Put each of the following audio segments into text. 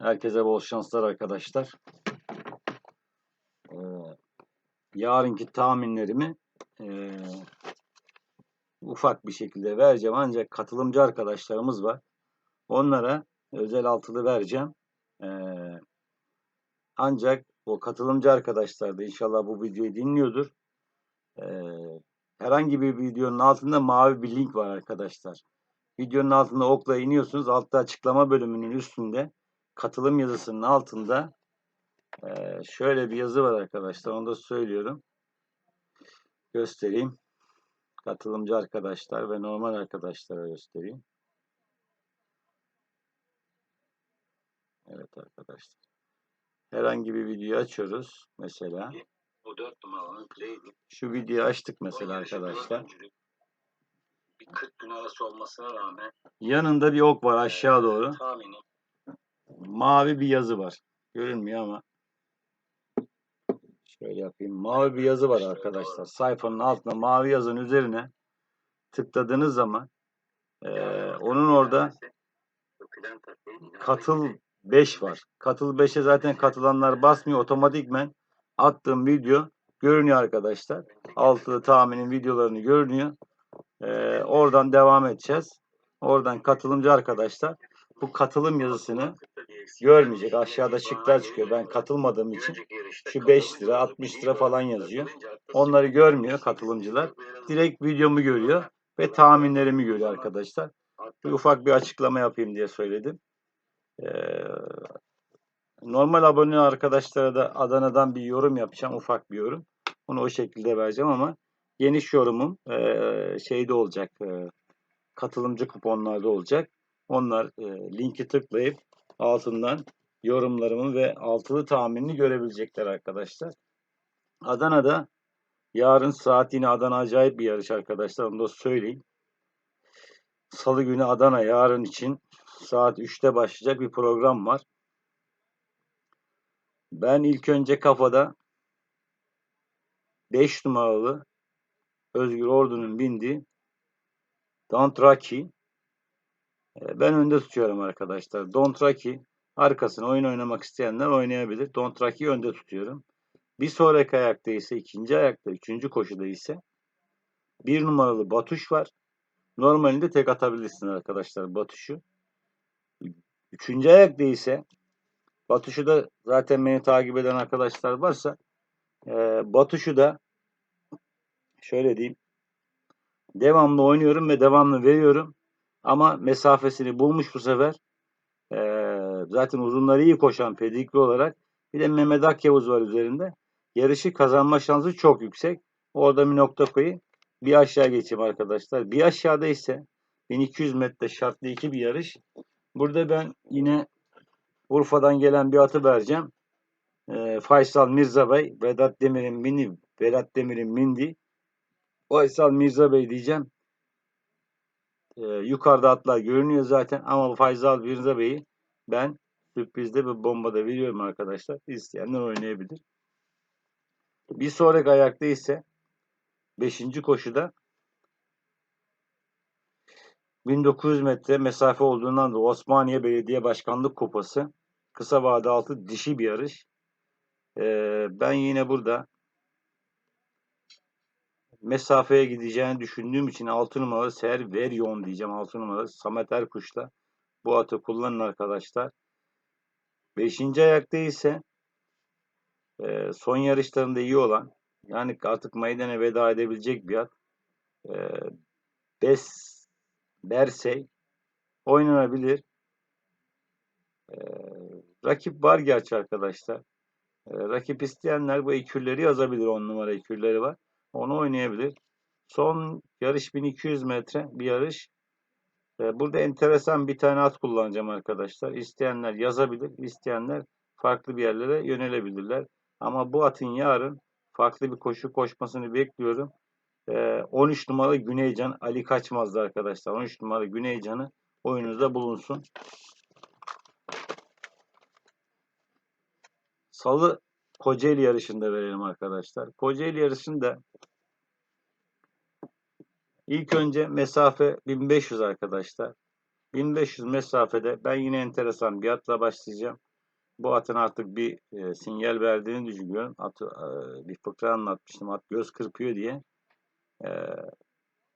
Herkese bol şanslar arkadaşlar. Ee, yarınki tahminlerimi ee, ufak bir şekilde vereceğim. Ancak katılımcı arkadaşlarımız var. Onlara özel altılı vereceğim. Ee, ancak o katılımcı arkadaşlar da inşallah bu videoyu dinliyordur. Ee, herhangi bir videonun altında mavi bir link var arkadaşlar. Videonun altında okla iniyorsunuz. Altta açıklama bölümünün üstünde katılım yazısının altında e, şöyle bir yazı var arkadaşlar. Onu da söylüyorum. Göstereyim. Katılımcı arkadaşlar ve normal arkadaşlara göstereyim. Evet arkadaşlar. Herhangi bir video açıyoruz. Mesela O 4 numaralı play'di. şu videoyu açtık mesela arkadaşlar. Bir 40 gün arası olmasına rağmen Yanında bir ok var aşağı doğru. tahminim Mavi bir yazı var. Görünmüyor ama. Şöyle yapayım. Mavi bir yazı var arkadaşlar. Sayfanın altında mavi yazının üzerine tıkladığınız zaman eee, onun orada katıl 5 var. Katıl 5'e zaten katılanlar basmıyor. Otomatikmen attığım video görünüyor arkadaşlar. Altılı tahminin videolarını görünüyor. Eee, oradan devam edeceğiz. Oradan katılımcı arkadaşlar bu katılım yazısını görmeyecek. Aşağıda şıklar çıkıyor. Ben katılmadığım için şu 5 lira 60 lira falan yazıyor. Onları görmüyor katılımcılar. Direkt videomu görüyor ve tahminlerimi görüyor arkadaşlar. Bir ufak bir açıklama yapayım diye söyledim. Ee, normal abone arkadaşlara da Adana'dan bir yorum yapacağım. Ufak bir yorum. Onu o şekilde vereceğim ama geniş yorumum ee, şeyde olacak. ee, katılımcı kuponlarda olacak. Onlar e, linki tıklayıp altından yorumlarımı ve altılı tahminini görebilecekler arkadaşlar. Adana'da yarın saat yine Adana acayip bir yarış arkadaşlar. Onu da söyleyeyim. Salı günü Adana yarın için saat 3'te başlayacak bir program var. Ben ilk önce kafada 5 numaralı Özgür Ordu'nun bindiği Dontraki e, ben önde tutuyorum arkadaşlar. Dontraki arkasına oyun oynamak isteyenler oynayabilir. Dontraki'yi önde tutuyorum. Bir sonraki ayakta ise ikinci ayakta, üçüncü koşuda ise bir numaralı Batuş var. Normalinde tek atabilirsin arkadaşlar Batuş'u. Üçüncü ayakta ise Batuş'u da zaten beni takip eden arkadaşlar varsa e, Batuş'u da şöyle diyeyim devamlı oynuyorum ve devamlı veriyorum. Ama mesafesini bulmuş bu sefer. E, zaten uzunları iyi koşan pedikli olarak. Bir de Mehmet Akyavuz var üzerinde. Yarışı kazanma şansı çok yüksek. Orada bir nokta koyayım. Bir aşağı geçeyim arkadaşlar. Bir aşağıda ise 1200 metre şartlı iki bir yarış. Burada ben yine Urfa'dan gelen bir atı vereceğim. Ee, Faysal Mirza Bey, Vedat Demir'in mini, Vedat Demir'in mindi. Faysal Mirza Bey diyeceğim. Ee, yukarıda atlar görünüyor zaten ama Faysal Mirza Bey'i ben sürprizde bir bombada veriyorum arkadaşlar. İsteyenler oynayabilir. Bir sonraki ayakta ise 5. koşuda 1900 metre mesafe olduğundan da Osmaniye Belediye Başkanlık Kupası kısa vade altı dişi bir yarış. Ee, ben yine burada mesafeye gideceğini düşündüğüm için 6 numaralı Ser Verion diyeceğim. 6 numaralı Samet Erkuş'la bu atı kullanın arkadaşlar. 5. ayakta ise e, son yarışlarında iyi olan yani artık meydana veda edebilecek bir at. E, Bes Bersey oynanabilir. E, rakip var gerçi arkadaşlar. Rakip isteyenler bu ekürleri yazabilir. 10 numara ekürleri var. Onu oynayabilir. Son yarış 1200 metre bir yarış. E, burada enteresan bir tane at kullanacağım arkadaşlar. İsteyenler yazabilir. isteyenler farklı bir yerlere yönelebilirler. Ama bu atın yarın farklı bir koşu koşmasını bekliyorum. Ee, 13 numaralı Güneycan Ali kaçmazdı arkadaşlar. 13 numaralı Güneycan'ı oyunuzda bulunsun. Salı Kocaeli yarışında verelim arkadaşlar. Kocaeli yarışında ilk önce mesafe 1500 arkadaşlar. 1500 mesafede ben yine enteresan bir atla başlayacağım. Bu atın artık bir e, sinyal verdiğini düşünüyorum. Atı, e, bir fıkra anlatmıştım. At göz kırpıyor diye. E,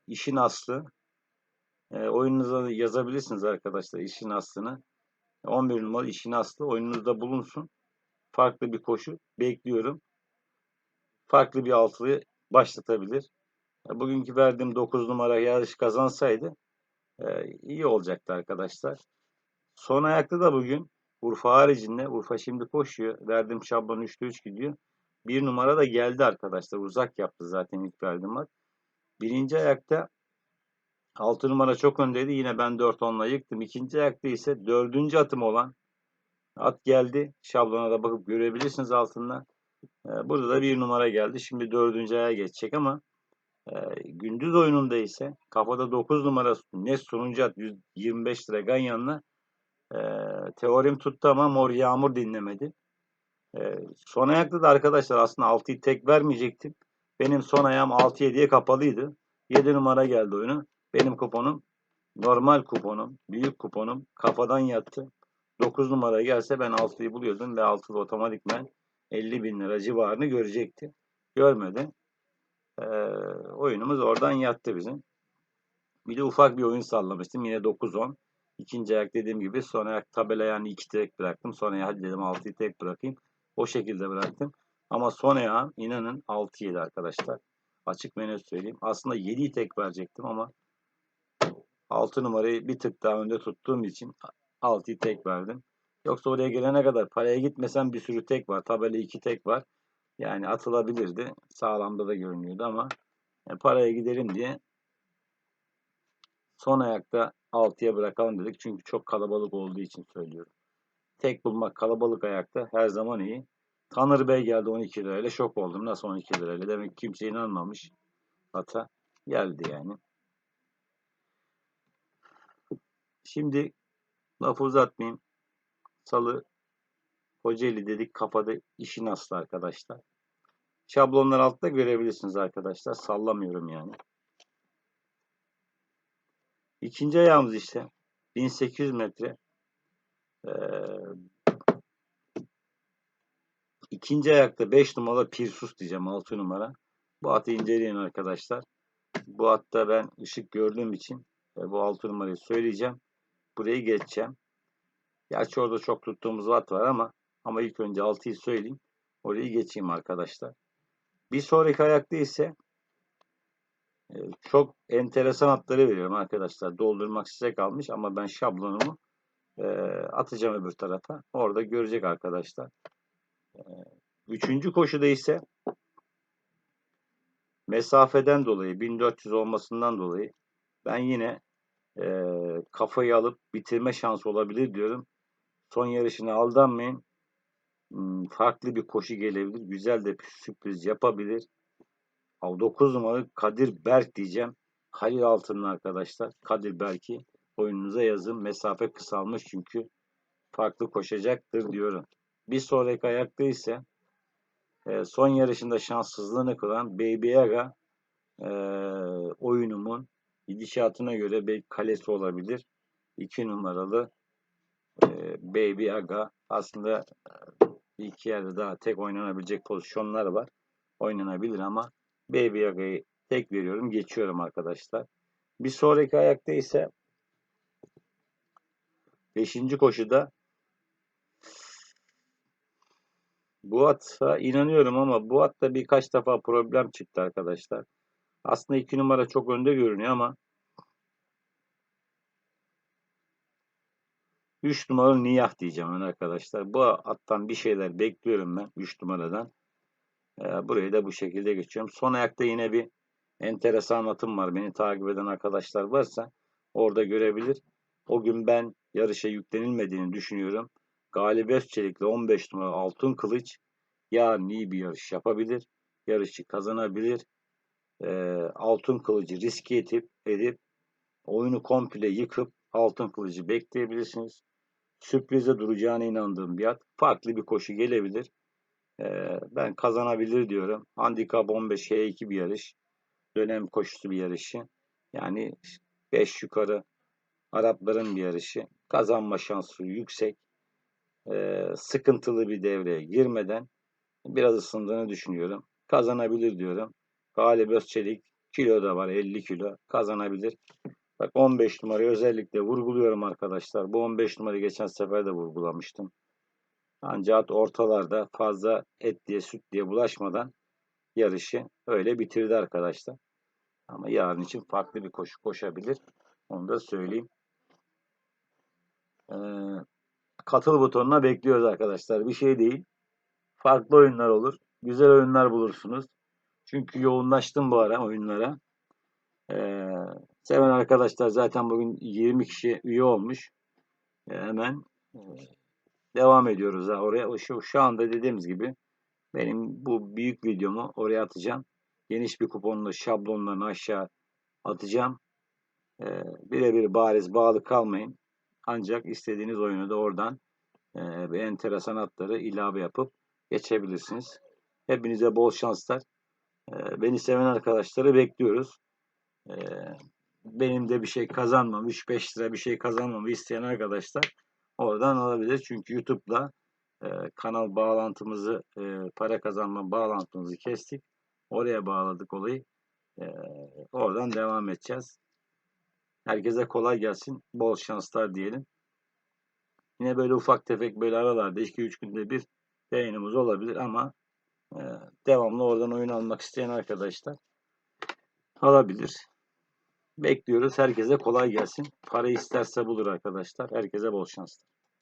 işin aslı. E, oyununuza yazabilirsiniz arkadaşlar işin aslını. 11 numara işin aslı oyununuzda bulunsun. Farklı bir koşu bekliyorum. Farklı bir altılıyı başlatabilir. E, Bugünkü verdiğim 9 numara yarış kazansaydı e, iyi olacaktı arkadaşlar. Son ayakta da bugün Urfa haricinde Urfa şimdi koşuyor. Verdiğim şablon 3'te 3 gidiyor. Bir numara da geldi arkadaşlar. Uzak yaptı zaten ilk verdiğim at. Birinci ayakta 6 numara çok öndeydi. Yine ben 4-10'la yıktım. İkinci ayakta ise dördüncü atım olan at geldi. Şablona da bakıp görebilirsiniz altında. Ee, Burada da bir numara geldi. Şimdi dördüncü aya geçecek ama e, gündüz oyununda ise kafada 9 numara net sonuncu at 125 lira Ganyan'la e, teorim tuttu ama mor yağmur dinlemedi. E, son ayakta da arkadaşlar aslında 6'yı tek vermeyecektim. Benim son ayağım 6-7'ye kapalıydı. 7 numara geldi oyunu. Benim kuponum normal kuponum, büyük kuponum kafadan yattı. 9 numara gelse ben 6'yı buluyordum ve 6'da otomatikmen 50 bin lira civarını görecekti. Görmedi. Ee, oyunumuz oradan yattı bizim. Bir de ufak bir oyun sallamıştım. Yine 9-10. İkinci ayak dediğim gibi son ayak tabela yani 2 tek bıraktım. Son ayak hadi dedim 6'yı tek bırakayım. O şekilde bıraktım. Ama son ayağım inanın 6-7 arkadaşlar. Açık menü söyleyeyim. Aslında 7'yi tek verecektim ama 6 numarayı bir tık daha önde tuttuğum için 6'yı tek verdim. Yoksa oraya gelene kadar paraya gitmesem bir sürü tek var. Tabela 2 tek var. Yani atılabilirdi. Sağlamda da görünüyordu ama e, paraya gidelim diye son ayakta 6'ya bırakalım dedik. Çünkü çok kalabalık olduğu için söylüyorum. Tek bulmak kalabalık ayakta her zaman iyi. Tanır Bey geldi 12 lirayla şok oldum. Nasıl 12 lirayla? Demek ki kimse inanmamış. Ata geldi yani. Şimdi lafı uzatmayayım. Salı Kocaeli dedik kafada işin aslı arkadaşlar. Şablonlar altta görebilirsiniz arkadaşlar. Sallamıyorum yani. İkinci ayağımız işte 1800 metre. Ee, ikinci ayakta 5 numara Pirsus diyeceğim 6 numara. Bu atı inceleyin arkadaşlar. Bu atta ben ışık gördüğüm için e, bu 6 numarayı söyleyeceğim. Burayı geçeceğim. Gerçi orada çok tuttuğumuz at var ama ama ilk önce 6'yı söyleyeyim. Orayı geçeyim arkadaşlar. Bir sonraki ayakta ise e, çok enteresan atları veriyorum arkadaşlar. Doldurmak size kalmış ama ben şablonumu e, atacağım öbür tarafa. Orada görecek arkadaşlar. E, üçüncü koşuda ise mesafeden dolayı 1400 olmasından dolayı ben yine e, kafayı alıp bitirme şansı olabilir diyorum. Son yarışını aldanmayın. Hmm, farklı bir koşu gelebilir. Güzel de bir sürpriz yapabilir. 9 numaralı Kadir Berk diyeceğim. Halil Altın'ın arkadaşlar. Kadir Berk'i oyununuza yazın. Mesafe kısalmış çünkü farklı koşacaktır diyorum. Bir sonraki ayakta ise e, son yarışında şanssızlığını kılan Baby Aga e, oyunumun gidişatına göre bir kalesi olabilir. 2 numaralı e, Baby Aga aslında bir iki yerde daha tek oynanabilecek pozisyonlar var. Oynanabilir ama Baby Yaga'yı tek veriyorum. Geçiyorum arkadaşlar. Bir sonraki ayakta ise 5. koşuda bu ata inanıyorum ama bu atta birkaç defa problem çıktı arkadaşlar. Aslında 2 numara çok önde görünüyor ama 3 numaralı Niyah diyeceğim ben arkadaşlar. Bu attan bir şeyler bekliyorum ben 3 numaradan. Ee, burayı da bu şekilde geçiyorum. Son ayakta yine bir enteresan atım var. Beni takip eden arkadaşlar varsa orada görebilir. O gün ben yarışa yüklenilmediğini düşünüyorum. Galip Özçelik'le 15 numara Altın Kılıç yarın iyi bir yarış yapabilir. Yarışı kazanabilir. Ee, altın Kılıcı riske edip, edip oyunu komple yıkıp Altın Kılıcı bekleyebilirsiniz. Sürprize duracağına inandığım bir at. Farklı bir koşu gelebilir. Ben kazanabilir diyorum. Handikap 15 H2 bir yarış. Dönem koşusu bir yarışı. Yani 5 yukarı Arapların bir yarışı. Kazanma şansı yüksek. sıkıntılı bir devreye girmeden biraz ısındığını düşünüyorum. Kazanabilir diyorum. Galip Özçelik kilo da var 50 kilo kazanabilir. Bak 15 numarayı özellikle vurguluyorum arkadaşlar. Bu 15 numarayı geçen sefer de vurgulamıştım. Ancak ortalarda fazla et diye süt diye bulaşmadan yarışı öyle bitirdi arkadaşlar. Ama yarın için farklı bir koşu koşabilir. Onu da söyleyeyim. Ee, katıl butonuna bekliyoruz arkadaşlar. Bir şey değil. Farklı oyunlar olur. Güzel oyunlar bulursunuz. Çünkü yoğunlaştım bu ara oyunlara. Ee, seven arkadaşlar zaten bugün 20 kişi üye olmuş. Ee, hemen e, devam ediyoruz ha oraya. Şu, şu anda dediğimiz gibi benim bu büyük videomu oraya atacağım. Geniş bir kuponlu şablonlarını aşağı atacağım. Ee, birebir bariz bağlı kalmayın. Ancak istediğiniz oyunu da oradan e, enteresan hatları ilave yapıp geçebilirsiniz. Hepinize bol şanslar. Ee, beni seven arkadaşları bekliyoruz. Ee, benim de bir şey kazanmam, 3-5 lira bir şey kazanmamı isteyen arkadaşlar oradan alabilir. Çünkü YouTube'da e, kanal bağlantımızı, e, para kazanma bağlantımızı kestik. Oraya bağladık olayı. E, oradan devam edeceğiz. Herkese kolay gelsin. Bol şanslar diyelim. Yine böyle ufak tefek böyle aralarda 2-3 günde bir yayınımız olabilir ama e, devamlı oradan oyun almak isteyen arkadaşlar alabilir. Bekliyoruz. Herkese kolay gelsin. Para isterse bulur arkadaşlar. Herkese bol şanslar.